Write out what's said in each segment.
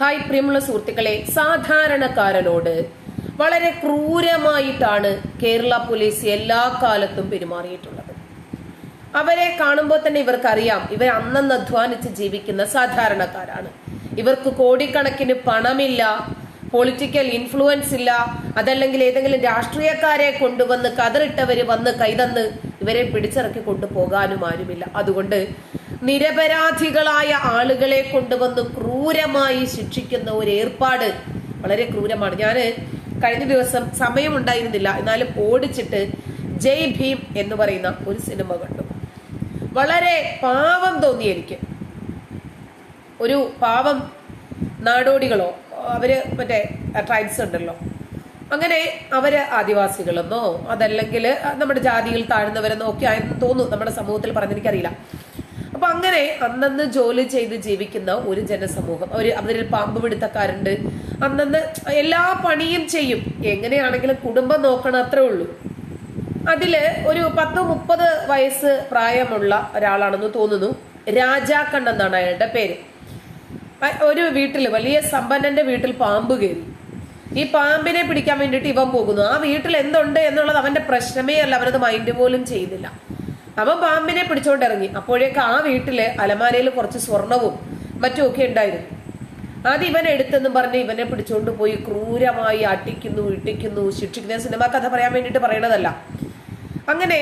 Hi പ്രിയമുള്ള സുഹൃത്തുക്കളെ സാധാരണക്കാരനോട് വളരെ ക്രൂരമായിട്ടാണ് കേരള പോലീസ് എല്ലാ കാലത്തും പെരുമാറിയിട്ടുള്ളത്. അവരെ കാണുമ്പോൾ തന്നെ ഇവർക്കറിയാം ഇവർ അന്നന്ന് അധ്വാനിച്ച് ജീവിക്കുന്ന സാധാരണക്കാരാണ്. ഇവർക്ക് കോടിക്കണക്കിന് പണമില്ല പൊളിറ്റിക്കൽ ഇൻഫ്ലുവൻസ് ഇല്ല അതല്ലെങ്കിൽ ഏതെങ്കിലും രാഷ്ട്രീയക്കാരെ കൊണ്ടുവന്ന് കതറിട്ടവര് വന്ന് കൈതന്ന് ഇവരെ പിടിച്ചിറക്കി കൊണ്ടുപോകാനും ആരുമില്ല. അതുകൊണ്ട് നിരപരാധികളായ ആളുകളെ കൊണ്ടുവന്ന് ക്രൂരമായി ശിക്ഷിക്കുന്ന ഒരു ഏർപ്പാട് വളരെ ക്രൂരമാണ്. ഞാൻ കഴിഞ്ഞ ദിവസം സമയമുണ്ടായിരുന്നില്ല. എന്നാലും ഓടിച്ചിട്ട് ജയ് ഭീം എന്ന് പറയുന്ന ഒരു സിനിമ കണ്ടു. വളരെ പാവം തോന്നി എനിക്ക്. ഒരു പാവം നാടോടികളോ അവർ മറ്റേ ട്രൈബ്സ് ഉണ്ടല്ലോ. അങ്ങനെ അവർ ആദിവാസികളെന്നോ അതല്ലെങ്കിൽ നമ്മുടെ ജാതിയിൽ താഴ്ന്നവരെന്നോ ഒക്കെ ആയെന്ന് തോന്നുന്നു. നമ്മുടെ സമൂഹത്തിൽ പറഞ്ഞ എനിക്കറിയില്ല. അപ്പൊ അങ്ങനെ അന്നന്ന് ജോലി ചെയ്ത് ജീവിക്കുന്ന ഒരു ജനസമൂഹം ഒരു അവരിൽ പാമ്പ് പിടുത്തക്കാരുണ്ട്. അന്നന്ന് എല്ലാ പണിയും ചെയ്യും. എങ്ങനെയാണെങ്കിലും കുടുംബം നോക്കണം അത്രേ ഉള്ളൂ. അതിൽ ഒരു പത്ത് മുപ്പത് വയസ്സ് പ്രായമുള്ള ഒരാളാണെന്ന് തോന്നുന്നു. രാജാക്കണ്ണെന്നാണ് അയാളുടെ പേര്. ഒരു വീട്ടിൽ വലിയ സമ്പന്നന്റെ വീട്ടിൽ പാമ്പ് കയറി. ഈ പാമ്പിനെ പിടിക്കാൻ വേണ്ടിയിട്ട് ഇവൻ പോകുന്നു. ആ വീട്ടിൽ എന്തുണ്ട് എന്നുള്ളത് അവന്റെ പ്രശ്നമേ അല്ല. അവനത് മൈൻഡ് പോലും ചെയ്യുന്നില്ല അവൻ പാമ്പിനെ പിടിച്ചോണ്ട് ഇറങ്ങി അപ്പോഴേക്ക് ആ വീട്ടിൽ അലമാരയിൽ കുറച്ച് സ്വർണവും മറ്റും ഒക്കെ ഉണ്ടായിരുന്നു. അത് ഇവൻ എടുത്തെന്ന് പറഞ്ഞ് ഇവനെ പിടിച്ചോണ്ട് പോയി ക്രൂരമായി അട്ടിക്കുന്നു ഇട്ടിക്കുന്നു ശിക്ഷിക്കുന്ന സിനിമ കഥ പറയാൻ വേണ്ടിയിട്ട് പറയണതല്ല. അങ്ങനെ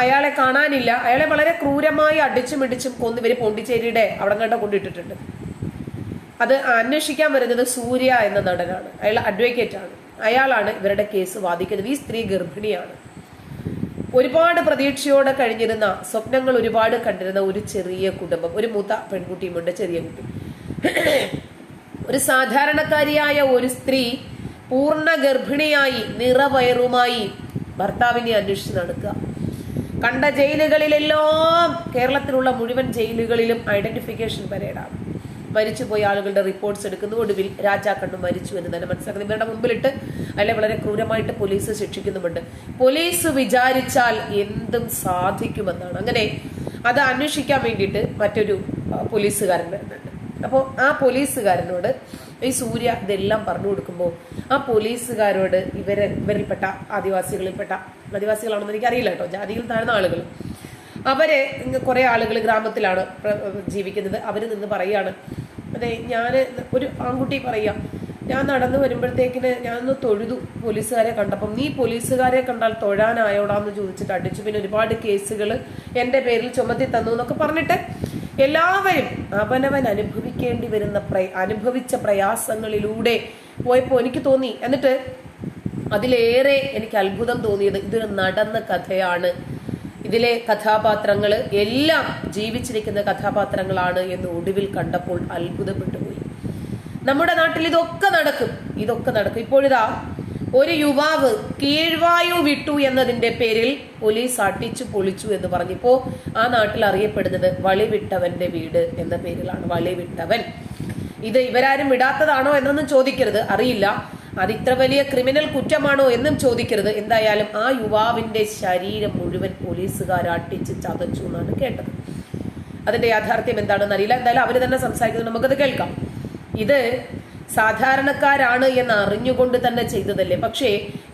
അയാളെ കാണാനില്ല. അയാളെ വളരെ ക്രൂരമായി അടിച്ചും ഇടിച്ചും കൊന്ന് ഇവർ പോണ്ടിച്ചേരിയുടെ അവിടെ കണ്ട കൊണ്ടിട്ടിട്ടുണ്ട്. അത് അന്വേഷിക്കാൻ വരുന്നത് സൂര്യ എന്ന നടനാണ്. അയാൾ അഡ്വക്കേറ്റ് ആണ്. അയാളാണ് ഇവരുടെ കേസ് വാദിക്കുന്നത്. ഈ സ്ത്രീ ഗർഭിണിയാണ്. ഒരുപാട് പ്രതീക്ഷയോടെ കഴിഞ്ഞിരുന്ന സ്വപ്നങ്ങൾ ഒരുപാട് കണ്ടിരുന്ന ഒരു ചെറിയ കുടുംബം ഒരു മൂത്ത പെൺകുട്ടിയുമുണ്ട് ചെറിയ കുട്ടി. ഒരു സാധാരണക്കാരിയായ ഒരു സ്ത്രീ പൂർണ ഗർഭിണിയായി നിറവയറുമായി ഭർത്താവിനെ അന്വേഷിച്ച് നടക്കുക. കണ്ട ജയിലുകളിലെല്ലാം കേരളത്തിലുള്ള മുഴുവൻ ജയിലുകളിലും ഐഡന്റിഫിക്കേഷൻ പരേഡാണ് മരിച്ചുപോയ ആളുകളുടെ റിപ്പോർട്ട്സ് എടുക്കുന്നു. ഒടുവിൽ രാജാക്കണ്ണു മരിച്ചു എന്ന് തന്നെ മനസ്സിലാക്കുന്നത് ഇവരുടെ മുമ്പിലിട്ട് അല്ലെ വളരെ ക്രൂരമായിട്ട് പോലീസ് ശിക്ഷിക്കുന്നുമുണ്ട്. പോലീസ് വിചാരിച്ചാൽ എന്തും സാധിക്കുമെന്നാണ്. അങ്ങനെ അത് അന്വേഷിക്കാൻ വേണ്ടിയിട്ട് മറ്റൊരു പോലീസുകാരൻ വരുന്നുണ്ട്. അപ്പോൾ ആ പോലീസുകാരനോട് ഈ സൂര്യ ഇതെല്ലാം പറഞ്ഞു കൊടുക്കുമ്പോൾ ആ പോലീസുകാരോട് ഇവരെ ഇവരിൽപ്പെട്ട ആദിവാസികളിൽപ്പെട്ട ആദിവാസികളാണെന്ന് എനിക്കറിയില്ല കേട്ടോ. ജാതിയിൽ താഴ്ന്ന ആളുകൾ. അവരെ കുറേ ആളുകൾ ഗ്രാമത്തിലാണ് ജീവിക്കുന്നത്. അവർ നിന്ന് പറയാണ് അതെ ഞാൻ ഒരു ആൺകുട്ടി പറയാം. ഞാൻ നടന്നു വരുമ്പോഴത്തേക്കിന് ഞാനൊന്ന് തൊഴുതു പോലീസുകാരെ കണ്ടപ്പം. നീ പോലീസുകാരെ കണ്ടാൽ തൊഴാനായോടാന്ന് ചോദിച്ചിട്ട് അടിച്ചു. പിന്നെ ഒരുപാട് കേസുകൾ എന്റെ പേരിൽ ചുമത്തി തന്നു എന്നൊക്കെ പറഞ്ഞിട്ട് എല്ലാവരും അവനവൻ അനുഭവിക്കേണ്ടി വരുന്ന പ്രയ അനുഭവിച്ച പ്രയാസങ്ങളിലൂടെ പോയപ്പോൾ എനിക്ക് തോന്നി. എന്നിട്ട് അതിലേറെ എനിക്ക് അത്ഭുതം തോന്നിയത് ഇതൊരു നടന്ന കഥയാണ്. ഇതിലെ കഥാപാത്രങ്ങൾ എല്ലാം ജീവിച്ചിരിക്കുന്ന കഥാപാത്രങ്ങളാണ് എന്ന് ഒടുവിൽ കണ്ടപ്പോൾ അത്ഭുതപ്പെട്ടുപോയി നമ്മുടെ നാട്ടിൽ ഇതൊക്കെ നടക്കും ഇതൊക്കെ നടക്കും. ഇപ്പോഴിതാ ഒരു യുവാവ് കീഴ്വായു വിട്ടു എന്നതിന്റെ പേരിൽ പോലീസ് അട്ടിച്ചു പൊളിച്ചു എന്ന് പറഞ്ഞു. ഇപ്പോ ആ നാട്ടിൽ അറിയപ്പെടുന്നത് വളിവിട്ടവന്റെ വീട് എന്ന പേരിലാണ്. വളിവിട്ടവൻ. ഇത് ഇവരാരും വിടാത്തതാണോ എന്നൊന്നും ചോദിക്കരുത് അറിയില്ല. അത് ഇത്ര വലിയ ക്രിമിനൽ കുറ്റമാണോ എന്നും ചോദിക്കരുത്. എന്തായാലും ആ യുവാവിന്റെ ശരീരം മുഴുവൻ പോലീസുകാർ അട്ടിച്ച് ചതച്ചു എന്നാണ് കേട്ടത്. അതിന്റെ യാഥാർത്ഥ്യം എന്താണെന്ന് അറിയില്ല. എന്തായാലും അവർ തന്നെ സംസാരിക്കുന്നത് നമുക്കത് കേൾക്കാം. ഇത് സാധാരണക്കാരാണ് എന്ന് അറിഞ്ഞുകൊണ്ട് തന്നെ ചെയ്തതല്ലേ? പക്ഷേ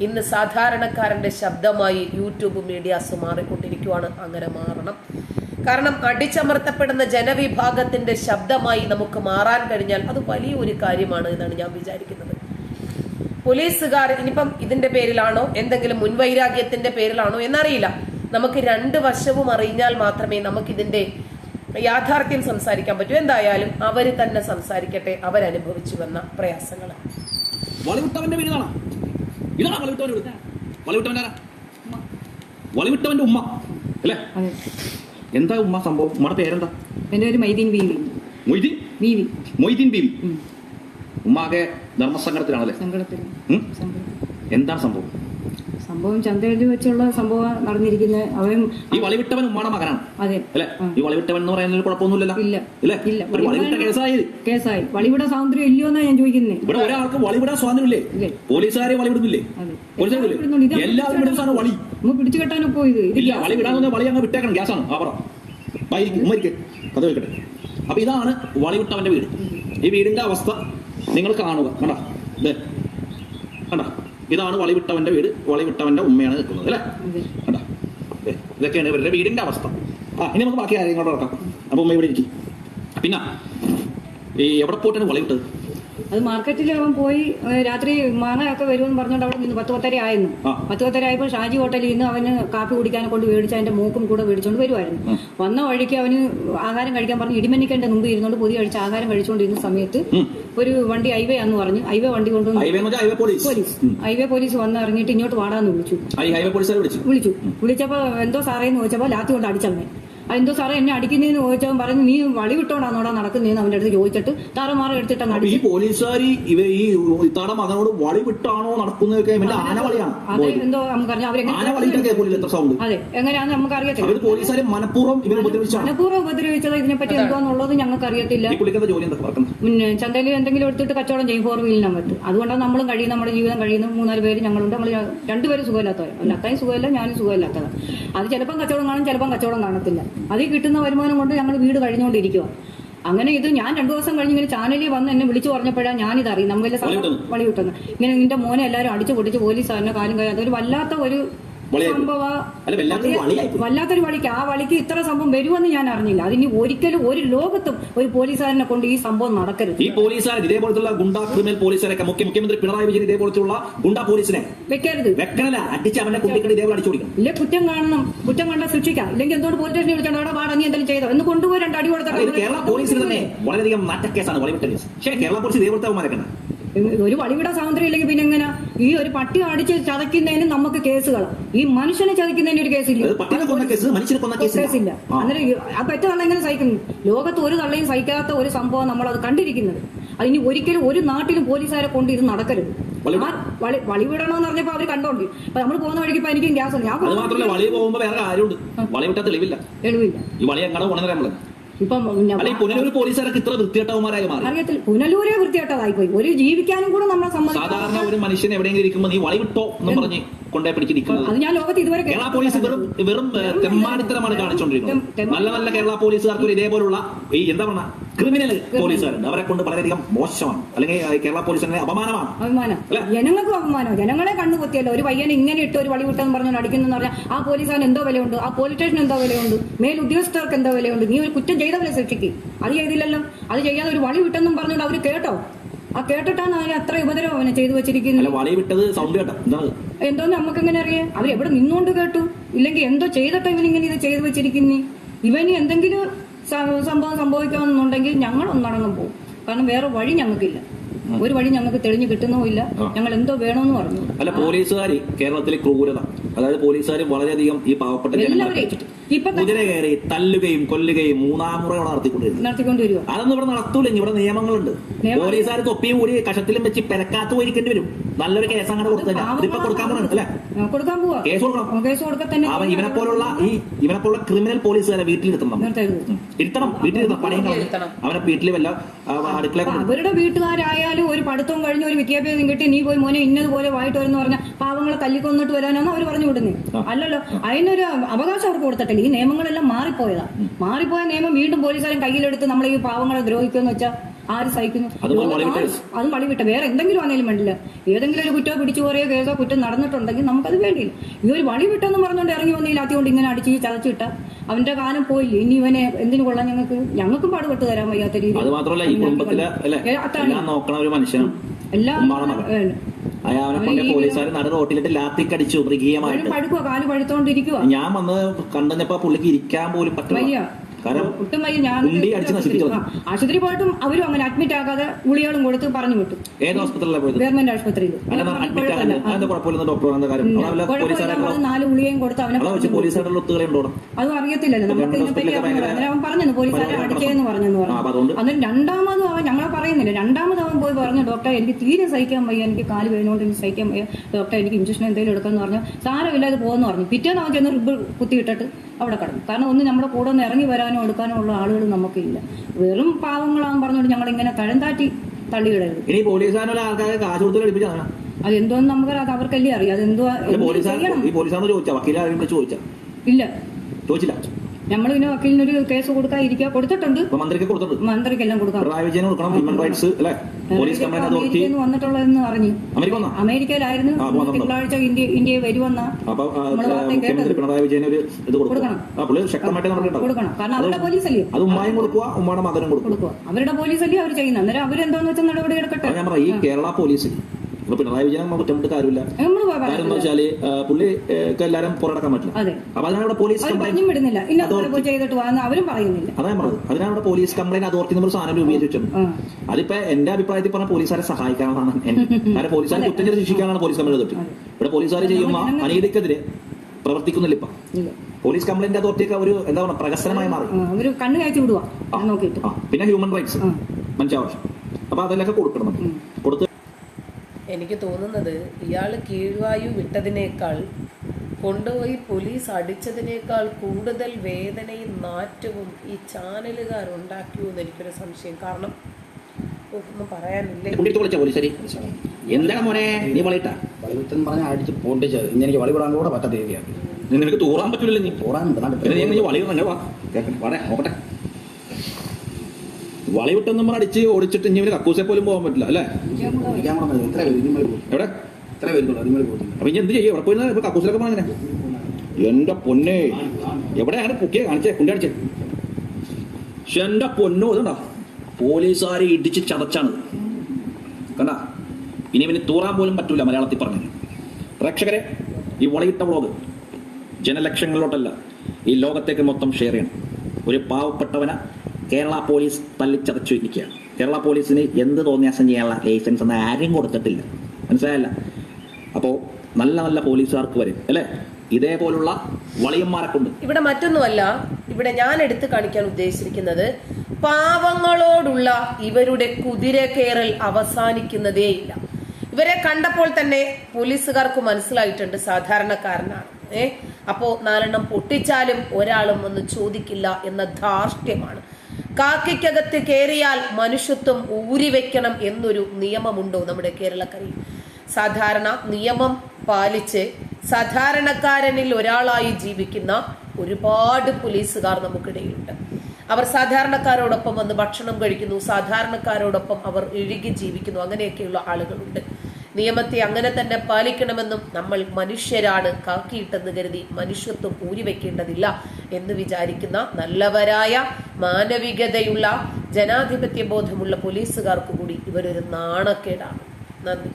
ഇന്ന് സാധാരണക്കാരന്റെ ശബ്ദമായി യൂട്യൂബ് മീഡിയാസ് മാറിക്കൊണ്ടിരിക്കുവാണ് അങ്ങനെ മാറണം. കാരണം അടിച്ചമർത്തപ്പെടുന്ന ജനവിഭാഗത്തിന്റെ ശബ്ദമായി നമുക്ക് മാറാൻ കഴിഞ്ഞാൽ അത് വലിയൊരു കാര്യമാണ് എന്നാണ് ഞാൻ വിചാരിക്കുന്നത്. പോലീസുകാർ ഇനിയിപ്പം ഇതിന്റെ പേരിലാണോ? എന്തെങ്കിലും മുൻവൈരാഗ്യത്തിന്റെ പേരിലാണോ എന്നറിയില്ല. നമുക്ക് രണ്ട് വശവും അറിഞ്ഞാൽ മാത്രമേ നമുക്കിതിന്റെ യാഥാർത്ഥ്യം സംസാരിക്കാൻ പറ്റൂ. എന്തായാലും അവർ തന്നെ സംസാരിക്കട്ടെ. അവരനുഭവിച്ചു വന്ന പ്രയാസങ്ങൾ വളിവിട്ടവന്റെ വീട് ഇതാണ് ഇതാണ് വളിവിട്ടവന്റെ വീട് വളിവിട്ടവന്റെ ആരാ? വളിവിട്ടവന്റെ ഉമ്മ. അല്ലേ? എന്താ ഉമ്മ സംഭവം? ഉമ്മയുടെ പേരെന്താ? എന്റെ പേര് മൈദീൻ ബീവി മൊയ്തീൻ? ബീവി മൊയ്തീൻ ബീവി ഉം. ഉമ്മ ആകെ ധർമ്മസങ്കടത്തിലാണല്ലേ എന്താ എന്താണ് സംഭവം? സംഭവം ചന്തയിൽ വെച്ചുള്ള സംഭവം നടന്നിരിക്കുന്ന അവൻ ഈ വളിവിട്ടവൻ ഉമ്മാടെ മകനാണ്. അതെ. അല്ലെ? ഈ വളിവിട്ടവൻ എന്ന് പറയുന്നതിൽ കുഴപ്പമൊന്നുമില്ലല്ലോ. ഇല്ല. ഇല്ല? വളിവിട്ട കേസായി. കേസായി. വളിവിട സ്വാതന്ത്ര്യം ഇല്ലയോ എന്നാ ഞാൻ ചോദിക്കുന്നത് ഇവിടെ ഒരാൾക്ക് വളിവിടാൻ സ്വാതന്ത്ര്യമില്ലേ? ഇല്ലേ. പോലീസുകാരെ വളിവിടുന്നില്ലേ? എല്ലാവരും വിടുന്ന വളി. നമുക്ക് പിടിച്ചു കെട്ടാനൊക്കെ ഇത്? ഇല്ല ഗ്യാസ് വളി വിടാൻ വളി അങ്ങ് വിട്ടേക്കണം. ഗ്യാസാണ്. ആ പറ. ഉമ്മരിക്ക് കഥ വെക്കട്ടെ അപ്പൊ ഇതാണ് വളിവിട്ടവന്റെ വീട്. ഈ വീടിന്റെ അവസ്ഥ നിങ്ങൾ കാണുക. കണ്ട? ഇത് കണ്ട? ഇതാണ് വളവിട്ടവന്റെ വീട്. വളവിട്ടവന്റെ ഉമ്മയാണ് നിൽക്കുന്നത് അല്ലേ. കണ്ട? ഇതൊക്കെയാണ് ഇവരുടെ വീടിന്റെ അവസ്ഥ. ആ ഇനി നമുക്ക് ബാക്കി കാര്യങ്ങളോട് നടക്കാം അപ്പൊ ഉമ്മ ഇവിടെ ഇരിക്കും. പിന്നെ ഈ എവിടെ പോയിട്ടാണ് വളവിട്ടത്? അത് മാർക്കറ്റിൽ അവൻ പോയി രാത്രി മാങ്ങയൊക്കെ വരുമെന്ന് പറഞ്ഞുകൊണ്ട് അവിടെ നിന്ന് പത്ത് പത്തര ആയിരുന്നു പത്ത് പത്തര ആയപ്പോൾ ഷാജി ഹോട്ടലിൽ നിന്ന് അവന് കാപ്പി കുടിക്കാനെ കൊണ്ട് മേടിച്ച് അതിന്റെ മൂക്കും കൂടെ മേടിച്ചുകൊണ്ട് വരുമായിരുന്നു വന്ന വഴിക്ക് അവന് ആഹാരം കഴിക്കാൻ പറഞ്ഞ് ഇടിമന്നിക്കേണ്ട മുമ്പ് ഇരുന്നുകൊണ്ട് പൊതി കഴിച്ച് ആഹാരം കഴിച്ചുകൊണ്ടിരുന്ന സമയത്ത് ഒരു വണ്ടി ഹൈവേ ആന്ന് പറഞ്ഞു. ഹൈവേ വണ്ടി കൊണ്ടുവന്ന് ഹൈവേ പോലീസ്. ഹൈവേ പോലീസ് വന്ന് ഇറങ്ങിയിട്ട് ഇങ്ങോട്ട് വാടാന്ന് വിളിച്ചു. വിളിച്ചു. വിളിച്ചു. വിളിച്ചപ്പോ എന്തോ സാറേന്ന് ചോദിച്ചപ്പോ ലാത്തി കൊണ്ട് അടിച്ചവനെ എന്തോ സാറേ എന്നെ അടിക്കുന്നതെന്ന് ചോദിച്ചവൻ പറഞ്ഞു നീ വളി വിട്ടോണ്ടാന്നോടാ നടക്കുന്നതെന്ന് അവന്റെ അടുത്ത് ചോദിച്ചിട്ട് താറമാറ എടുത്തിട്ട് അങ്ങ് അപ്പൊ ഈ അടിച്ചു. പോലീസുകാരി ഇവ ഈ ഇത്താടെ മകനോട് വളി വിട്ടാണോ നടക്കുന്നതൊക്കെ ഇവന്റെ ആന വളിയാണ് അതെ എന്തോ നമുക്കറിയാം ആന വളിയിട്ടൊക്കെ അവരെങ്ങനെ പോലീസ് എത്ര സൗണ്ട് അതെ എങ്ങനെയാണെന്ന് നമുക്കറിയത്തില്ല. അവർ പോലീസുകാരെ മനഃപൂർവം ഇവരെ ഉപദ്രവിച്ചാണ്. മനഃപൂർവം ഉപദ്രവിച്ചത് ഇതിനെപ്പറ്റി എന്തോന്നുള്ളത് ഞങ്ങൾക്ക് അറിയത്തില്ല ഈ പുള്ളിക്കുന്ന ജോലി എന്താ പറക്കുന്നത് പിന്നെ ചന്തയിൽ എന്തെങ്കിലും എടുത്തിട്ട് കച്ചവടം ചെയ്യും ഫോർ വീലിന് പറ്റും അതുകൊണ്ടാണ് നമ്മളും കഴിയും നമ്മുടെ ജീവിതം കഴിയുന്ന മൂന്നാൽ പേര് ഞങ്ങളുണ്ട്. നമ്മൾ രണ്ടുപേരും സുഖമില്ലാത്തവരാണ് അല്ല അത്രയും സുഖമില്ല ഞാനും സുഖമില്ലാത്തതാണ് അത് ചിലപ്പം കച്ചവടം കാണും ചിലപ്പം കച്ചവടം കാണത്തില്ല. അതിൽ കിട്ടുന്ന വരുമാനം കൊണ്ട് ഞങ്ങൾ വീട് കഴിഞ്ഞുകൊണ്ടിരിക്കുക അങ്ങനെ ഇത് ഞാൻ രണ്ടു ദിവസം കഴിഞ്ഞ് ഇങ്ങനെ ചാനലിൽ വന്ന് എന്നെ വിളിച്ചു പറഞ്ഞപ്പോഴാണ് ഞാനിത് അറിയും നമ്മൾ വലിയ വഴി കിട്ടുന്നത് ഇങ്ങനെ നിന്റെ മോനെ എല്ലാവരും അടിച്ചു പൊട്ടിച്ച് പോലീസ് തന്നെ കാര്യം കഴിയാത്ത ഒരു വല്ലാത്ത ഒരു വല്ലാത്തൊരു വഴിക്ക് ആ വഴിക്ക് ഇത്ര സംഭവം വരുമെന്ന് ഞാൻ അറിഞ്ഞില്ല. അതിന് ഒരിക്കലും ഒരു ലോകത്തും ഒരു പോലീസുകാരനെ കൊണ്ട് ഈ സംഭവം നടക്കരുത്. ഈ പോലീസുകാരൻ ഇതേപോലത്തുള്ള ഗുണ്ടാ ക്രിമിനൽ പോലീസുകാരൊക്കെ മുഖ്യ മുഖ്യമന്ത്രി പിണറായി വിജയൻ ഇതേപോലത്തുള്ള ഗുണ്ടാ പോലീസിനെ വെക്കരുത്. വെക്കണല്ല അടിച്ച് അവന്റെ കുട്ടികളെ ഇതേപോലെ അടിച്ചു ഇല്ലേ കുറ്റം കാണണം. കുറ്റം കണ്ടാൽ ശിക്ഷിക്കാം ഇല്ലെങ്കിൽ എന്തുകൊണ്ട് പോലീസ് സ്റ്റേഷനിൽ വിളിച്ചോണ്ട് അവിടെ വാടാ നീ എന്തെങ്കിലും ചെയ്തോ? എന്ന് കൊണ്ടുപോയി രണ്ട് അടി ഇത് കേരള പോലീസിന് തന്നെ വളരെയധികം നാറ്റക്കേസാണ് കേസാണ് കേസ്. പക്ഷേ കേരള പോലീസ് ഇതേപോലത്തെ അവന്മാരൊക്കെ ഒരു വളിവിട സ്വാതന്ത്ര്യം ഇല്ലെങ്കിൽ പിന്നെ എങ്ങനെ? ഈ ഒരു പട്ടി അടിച്ച് ചതയ്ക്കുന്നതിന് നമുക്ക് കേസുകൾ ഈ മനുഷ്യനെ ചതയ്ക്കുന്നതിന് ഒരു കേസില്ല. കേസില്ല. അന്നേരം ആ പെറ്റ തള്ള എങ്ങനെ സഹിക്കുന്നു ലോകത്ത് ഒരു തള്ളയും സഹിക്കാത്ത ഒരു സംഭവം നമ്മൾ അത് കണ്ടിരിക്കുന്നത് അതിന് ഒരിക്കലും ഒരു നാട്ടിലും പോലീസുകാരെ കൊണ്ട് ഇത് നടക്കരുത്. വളി- വളിവിടണമെന്ന് പറഞ്ഞപ്പോ അവർ കണ്ടോണ്ട്. ഇപ്പൊ നമ്മൾ പോകുന്ന വഴിക്ക് ഇപ്പൊ എനിക്കും ഗ്യാസ് ഉണ്ട്. ഞാൻ വളി പോകുമ്പോ വേറെ കാര്യമുണ്ട്. വളി വിട്ടാ തെളിവില്ല. തെളിവില്ല. ഈ വളി എങ്ങനെ പോണെന്ന് നമ്മൾ ഇപ്പം പുനലൂർ പോലീസുകാരൊക്കെ ഇത്ര വൃത്തികെട്ടവന്മാരായി മാറി. അറിയത്തില്ല. പുനലൂരെ വൃത്തിയായിട്ടതായി പോയി. ഒരു ജീവിക്കാനും കൂടെ നമ്മളെ സാധാരണ ഒരു മനുഷ്യൻ എവിടെയെങ്കിലും ഇരിക്കുമ്പോൾ നീ വളവിട്ടോ എന്ന് പറഞ്ഞ് കൊണ്ടേ പിടിച്ച് അത് ഞാൻ ലോകത്ത് ഇതുവരെ കേരള പോലീസ് വെറും വെറും തെമ്മാടിത്തരമാണ് കാണിച്ചുകൊണ്ടിരിക്കുന്നത് നല്ല നല്ല കേരള പോലീസുകാർക്ക് ഇതേപോലുള്ള ഈ എന്താ പറഞ്ഞ ക്രിമിനൽ പോലീസുകാരുണ്ട്. അവരെ കൊണ്ട് വളരെയധികം മോശമാണ്. അല്ലെങ്കിൽ കേരള പോലീസിന്റെ അപമാനമാണ്. അപമാനം. ജനങ്ങൾക്ക് അഭിമാനം ജനങ്ങളെ കണ്ണുപൊത്തിയല്ലോ ഒരു പയ്യനെ ഇങ്ങനെ ഇട്ട് ഒരു വളി വിട്ടെന്ന് പറഞ്ഞു അടിക്കുന്നു പറഞ്ഞാൽ ആ പോലീസുകാരൻ എന്തോ വിലയുണ്ട്? ആ പോലീസ് സ്റ്റേഷൻ എന്തോ വിലയുണ്ട്? മേൽ ഉദ്യോഗസ്ഥർക്ക് എന്തോ വിലയുണ്ട്? നീ ഒരു കുറ്റം ചെയ്തവരെ ശിക്ഷിക്ക് അത് ചെയ്തില്ലല്ലോ. അത് ചെയ്യാതെ ഒരു വളി വിട്ടെന്നും പറഞ്ഞുകൊണ്ട് അവർ കേട്ടോ. ആ കേട്ടിട്ടാണ് അവന് അത്ര ഉപദ്രവം അവനെ ചെയ്തു വെച്ചിരിക്കുന്നത്. എന്തോന്ന് നമുക്ക് എങ്ങനെ അറിയാം അവരെവിടെ നിന്നുകൊണ്ട് കേട്ടു? ഇല്ലെങ്കിൽ എന്തോ ചെയ്തിട്ട് ഇവനിങ്ങനെ ഇത് ചെയ്തു വെച്ചിരിക്കുന്നേ? ഇവന് എന്തെങ്കിലും സംഭവം സംഭവിക്കണമെന്നുണ്ടെങ്കിൽ ഞങ്ങൾ ഒന്നടങ്ങും പോകും കാരണം വേറെ വഴി ഞങ്ങൾക്കില്ല. ഒരു വഴി ഞങ്ങൾക്ക് തെളിഞ്ഞു കിട്ടുന്നുമില്ല. ഞങ്ങൾ എന്തോ വേണമെന്ന് പറഞ്ഞു. അല്ല പോലീസുകാർ കേരളത്തിലെ ക്രൂരത. അതായത് പോലീസുകാർ വളരെയധികം ഈ പാവപ്പെട്ട കുതിര കയറി തല്ലുകയും കൊല്ലുകയും മൂന്നാം മുറ നടത്തിക്കൊണ്ടിരുന്നത് നടത്തിക്കൊണ്ട് അതൊന്നും ഇവിടെ നടത്തൂല. ഇവിടെ നിയമങ്ങളുണ്ട്. നിയമം- പോലീസുകാർ തൊപ്പിയും കൂടി കഷത്തിലും വെച്ച് പെരക്കാത്ത പോയിരിക്കേണ്ടി വരും. നല്ലൊരു കേസ് അങ്ങനെ കൊടുത്തില്ല ഇതിപ്പോ കൊടുക്കാൻ പോകണം അല്ലെ? കൊടുക്കാൻ പോവാ. കേസ് കൊടുക്കണം. കേസ് കൊടുക്കത്തന്നെ അവൻ ഇവനെ പോലുള്ള ഈ ഇവനെ പോലുള്ള ക്രിമിനൽ പോലീസുകാരെ വീട്ടിലിരുത്തണം. ഇരുത്തണം. വീട്ടിലിരുത്തണം. പണിയും അവനെ വീട്ടിൽ വല്ല അടുക്കള അവരുടെ വീട്ടുകാരായാലും ഒരു പഠിത്തവും കഴിഞ്ഞ് ഒരു വിദ്യാഭ്യാസം കിട്ടി. നീ പോയി മോനെ ഇന്നതുപോലെ വായിട്ട് വരുന്ന പറഞ്ഞ പാവങ്ങളെ തല്ലിക്കൊന്നിട്ട് വരാനാണ് അവർ പറഞ്ഞു വിടുന്നത് അല്ലല്ലോ. അതിനൊരു അവകാശം അവർക്ക് കൊടുത്തിട്ടില്ല. ഈ നിയമങ്ങളെല്ലാം മാറിപ്പോയതാ. മാറിപ്പോയ നിയമം വീണ്ടും പോലീസുകാരൻ കയ്യിലെടുത്ത് നമ്മളെ ഈ പാവങ്ങളെ ദ്രോഹിക്കുമെന്ന് വെച്ചാൽ ആര് സഹിക്കുന്നു? അത് വളിവിട്ട വേറെ എന്തെങ്കിലും ആണെങ്കിലും വേണ്ടില്ല. ഏതെങ്കിലും ഒരു കുറ്റോ പിടിച്ചു പോറിയോ കേസോ കുറ്റം നടന്നിട്ടുണ്ടെങ്കിൽ നമുക്കത് വേണ്ടിയില്ല. ഈ ഒരു വളി വിട്ടെന്ന് പറഞ്ഞുകൊണ്ട് ഇറങ്ങി വന്നില്ല അതുകൊണ്ട് ഇങ്ങനെ അടിച്ച് ചതച്ചിട്ട അവന്റെ കാലം പോയില്ലേ? ഇനി ഇവനെ എന്തിനു കൊള്ളാൻ ഞങ്ങൾക്ക്? ഞങ്ങൾക്കും പാടുപെട്ട് തരാൻ വയ്യാത്ത രീതി അത് മാത്രമല്ല ഈ കുടുംബത്തിലെ നോക്കണ ഒരു എല്ലാം അയാളെ കൊണ്ട് പോലീസുകാർ നട റോട്ടിലിട്ട് ലാത്തിക്കടിച്ചു കടിച്ചു മൃഗീയമായിട്ട് പഴുക്കുവാ കാൽ പഴുത്തോണ്ടിരിക്കുവാ. ഞാൻ വന്ന് കണ്ടപ്പോ പുള്ളിക്ക് ഇരിക്കാൻ പോലും പറ്റില്ല കാരണം ഒട്ടും വയ്യ ഞാൻ ഉണ്ടി അടിച്ച് നശിപ്പിച്ചു ആ, ആശുപത്രി പോയിട്ടും അവരും അങ്ങനെ അഡ്മിറ്റ് ആകാതെ ഗുളികളും കൊടുത്ത് പറഞ്ഞു വിട്ടു. ഏത് ഹോസ്പിറ്റലിലാണ് പോയത്? ഗവൺമെന്റ് ആശുപത്രിയിൽ. അല്ല അഡ്മിറ്റ് ഡോക്ടർ കാര്യം? കുഴപ്പമില്ല. പറഞ്ഞ് നാല് ഗുളികയും കൊടുത്ത് അവനെ അതാ വെച്ച് പോലീസുകാരുടെ ഒത്തുകളി ഉണ്ടോ അതും അറിയത്തില്ലല്ലോ നമുക്ക് ഗവൺമെന്റ് ഇതിനെപ്പറ്റി അറിഞ്ഞൂടാ. അവൻ പറഞ്ഞു പോലീസുകാരെ അടിച്ചേന്ന് പറഞ്ഞെന്ന് ആ, അപ്പൊ അതുകൊണ്ട്? പറഞ്ഞു അന്നേരം രണ്ടാമതും അവൻ ഞങ്ങളെ പറയുന്നില്ല. രണ്ടാമത് അവൻ പോയി പറഞ്ഞു ഡോക്ടർ എനിക്ക് തീരെ സഹിക്കാൻ വയ്യ. എനിക്ക് കാൽ വേണോണ്ട് എനിക്ക് സഹിക്കാൻ വയ്യ. ഡോക്ടർ എനിക്ക് ഇഞ്ചക്ഷൻ എന്തെങ്കിലും എടുക്കാന്ന് പറഞ്ഞു. സാരമില്ല ഇത് പോകുന്നു പറഞ്ഞു. പിറ്റേന്ന് അവൻ ചെന്ന് റിബ് കുത്തിയിട്ടിട്ട് അവിടെ കിടന്നു. കാരണം ഒന്ന് നമ്മുടെ കൂടെ ഒന്ന് ഇറങ്ങി വരാനോ എടുക്കാനോ ഉള്ള ആളുകൾ നമുക്കില്ല. വെറും പാവങ്ങളാന്ന് പറഞ്ഞുകൊണ്ട് ഞങ്ങൾ ഇങ്ങനെ തഴന്താറ്റി തള്ളിയിടരുത്. ഇനി പോലീസുകാരുടെ ആൾക്കാരെ കാശ് കൊടുത്ത് കളിപ്പിച്ചാണ്? അതെന്തോന്ന് നമുക്ക് അത് അവർക്കല്ലേ അറിയാം. അതെന്തോ ചോദിച്ചാ? ഇല്ല. ചോദിച്ചില്ല? നമ്മൾ പിന്നെ വക്കീലിനൊരു കേസ് കൊടുക്കാതിരിക്കുക കൊടുത്തിട്ടുണ്ട്. മന്ത്രിക്ക് കൊടുത്തിട്ടുണ്ട്. മന്ത്രിക്കെല്ലാം കൊടുക്കാം. പിണറായി വിജയന് കൊടുക്കണം ഹ്യൂമൻ റൈറ്റ്സ് അല്ലെ? പോലീസ് അതോറിറ്റി വന്നിട്ടുള്ളതെന്ന് അമേരിക്ക അമേരിക്കയിലായിരുന്നു. തിങ്കളാഴ്ച ഇന്ത്യ ഇന്ത്യയിൽ വരുമെന്ന മുഖ്യമന്ത്രി പിണറായി വിജയൻ ഒരു ഇത് കൊടുക്കും. കൊടുക്കണം. പുള്ളി ശക്തമായിട്ട് കൊടുക്കണം. കാരണം അവരുടെ പോലീസല്ലേ? അത് ഉമ്മായും കൊടുക്കുക ഉമ്മയുടെ മകനും കൊടുക്കുക. അവരുടെ പോലീസ് അല്ലേ അവർ ചെയ്യുന്നത്? അന്നേരം അവരെന്താന്ന് വെച്ചാൽ നടപടി എടുക്കട്ടെ? ഞാൻ പറയാം ഈ കേരള പോലീസ് ഇപ്പൊ പിണറായി വിജയൻ നമ്മൾ കാര്യമില്ല. കാരണം എന്താ വെച്ചാൽ പുള്ളി എല്ലാരും പുറടക്കാൻ പറ്റില്ല. അപ്പൊ അതിനവിടെ പോലീസ് അവർ കംപ്ലൈന്റ് പറഞ്ഞും വിടുന്നില്ല. ഇന്ന പോലെ പോയി ചെയ്തിട്ട് വന്ന് അവരും പറയുന്നില്ല. അതാ ഞാൻ പറഞ്ഞത്. അതിനവിടെ പോലീസ് കംപ്ലൈന്റ് അതോറിറ്റി നമ്മൾ സാധനം രൂപീകരിച്ചിട്ടുണ്ട്. അതിപ്പോ എന്റെ അഭിപ്രായത്തിൽ പറഞ്ഞ പോലീസുകാരെ സഹായിക്കാനാണ് കാരണം പോലീസുകാരെ കുറ്റം ചെയ്ത് ശിക്ഷിക്കാനാണ് പോലീസ് കംപ്ലൈന്റ് തൊട്ട് ഇവിടെ പോലീസുകാർ ചെയ്യുന്ന അനീതിക്കെതിരെ പ്രവർത്തിക്കുന്നില്ല ഇപ്പൊ. പോലീസ് കംപ്ലൈന്റ് അതോറിറ്റിയൊക്കെ ഒരു എന്താ പറയുക പ്രകസനമായി മാറി. കണ്ണു കാഴ്ച വിടുവാ. പിന്നെ ഹ്യൂമൻ റൈറ്റ്സ്. മനുഷ്യാവകാശം. അപ്പൊ അതിലൊക്കെ കൊടുക്കണം നമുക്ക്. എനിക്ക് തോന്നുന്നത് ഇയാൾ കീഴ്വായു വിട്ടതിനേക്കാൾ കൊണ്ടുപോയി പോലീസ് അടിച്ചതിനേക്കാൾ കൂടുതൽ വേദനയും നാറ്റവും ഈ ചാനലുകാർ ഉണ്ടാക്കിയോ എന്ന് എനിക്കൊരു സംശയം. കാരണം ഒന്നും പറയാനില്ലേ? എന്താണ് മോനെ? നീ വളയിട്ടാ? വളവിട്ടെന്ന് പറഞ്ഞാൽ അടിച്ച് പൊട്ടിച്ചത് ഇന്ന് എനിക്ക് വളി വിടാൻ കൂടെ പറ്റാത്ത രീതിയാണ് നിനക്ക് തൂറാൻ പറ്റൂലല്ലോ നീ. പോറാൻ പിന്നെ നീ എങ്ങനെ വളി തന്നെ വാ. കേൾക്കണം വാടേ നോക്കട്ടെ. വളി വിട്ടെന്നും നമ്മൾ അടിച്ച് ഓടിച്ചിട്ട് ഇനി കക്കൂസെ പോലും പോകാൻ പറ്റില്ല അല്ലേ? എവിടെ? അപ്പൊ ഇനി എന്ത് ചെയ്യും? എവിടെ പോയി ഇപ്പൊ കക്കൂസിലൊക്കെ പോകണം അങ്ങനെ എന്റെ പൊന്നെ. എവിടെയാണ് പൊക്കിയെ കാണിച്ചേ? കുണ്ടി കാണിച്ചേ. പക്ഷെ എന്റെ പൊന്നോ ഇതുണ്ടോ? പോലീസുകാരെ ഇടിച്ച് ചതച്ചാണ്. കണ്ട? ഇനി ഇവന് തൂറാൻ പോലും പറ്റൂല മലയാളത്തിൽ പറഞ്ഞു പ്രേക്ഷകരെ ഈ വളയിട്ട വ്ളോഗ് ജനലക്ഷങ്ങളിലോട്ടല്ല ഈ ലോകത്തേക്ക് മൊത്തം ഷെയർ ചെയ്യണം. ഒരു പാവപ്പെട്ടവന കേരള പോലീസ് തള്ളിച്ചതച്ചു ഇരിക്കുകയാണ്. കേരള പോലീസിന് എന്ത് തോന്നിയാസം ചെയ്യാനുള്ള ലൈസൻസ് എന്ന് ആരും കൊടുത്തിട്ടില്ല. മനസ്സിലായല്ല? അപ്പോൾ നല്ല നല്ല പോലീസുകാർക്ക് വരും അല്ലേ? ഇതേപോലുള്ള വളിയന്മാരെ കൊണ്ട്. ഇവിടെ മറ്റൊന്നുമല്ല ഇവിടെ ഞാൻ എടുത്തു കാണിക്കാൻ ഉദ്ദേശിച്ചിരിക്കുന്നത് പാവങ്ങളോടുള്ള ഇവരുടെ കുതിര കയറൽ അവസാനിക്കുന്നതേയില്ല ഇവരെ കണ്ടപ്പോൾ തന്നെ പോലീസുകാർക്ക് മനസ്സിലായിട്ടുണ്ട് സാധാരണക്കാരനാണ്. ഏ? അപ്പോ നാലെണ്ണം പൊട്ടിച്ചാലും ഒരാളും ഒന്ന് ചോദിക്കില്ല എന്ന ധാർഷ്ട്യമാണ്. കാക്കയ്ക്കകത്ത് കയറിയാൽ മനുഷ്യത്വം ഊരിവെക്കണം എന്നൊരു നിയമമുണ്ടോ നമ്മുടെ കേരളക്കരയിൽ? സാധാരണ നിയമം പാലിച്ച് സാധാരണക്കാരനിൽ ഒരാളായി ജീവിക്കുന്ന ഒരുപാട് പോലീസുകാർ നമുക്കിടയിലുണ്ട്. അവർ സാധാരണക്കാരോടൊപ്പം വന്ന് ഭക്ഷണം കഴിക്കുന്നു സാധാരണക്കാരോടൊപ്പം അവർ ഇഴുകി ജീവിക്കുന്നു അങ്ങനെയൊക്കെയുള്ള ആളുകളുണ്ട്. നിയമത്തെ അങ്ങനെ തന്നെ പാലിക്കണമെന്നും നമ്മൾ മനുഷ്യരാണ് കാക്കിയിട്ടെന്ന് കരുതി മനുഷ്യത്വം ഊരിവെക്കേണ്ടതില്ല എന്ന് വിചാരിക്കുന്ന നല്ലവരായ മാനവികതയുള്ള ജനാധിപത്യ ബോധമുള്ള പോലീസുകാർക്ക് കൂടി ഇവരൊരു നാണക്കേടാണ്. നന്ദി.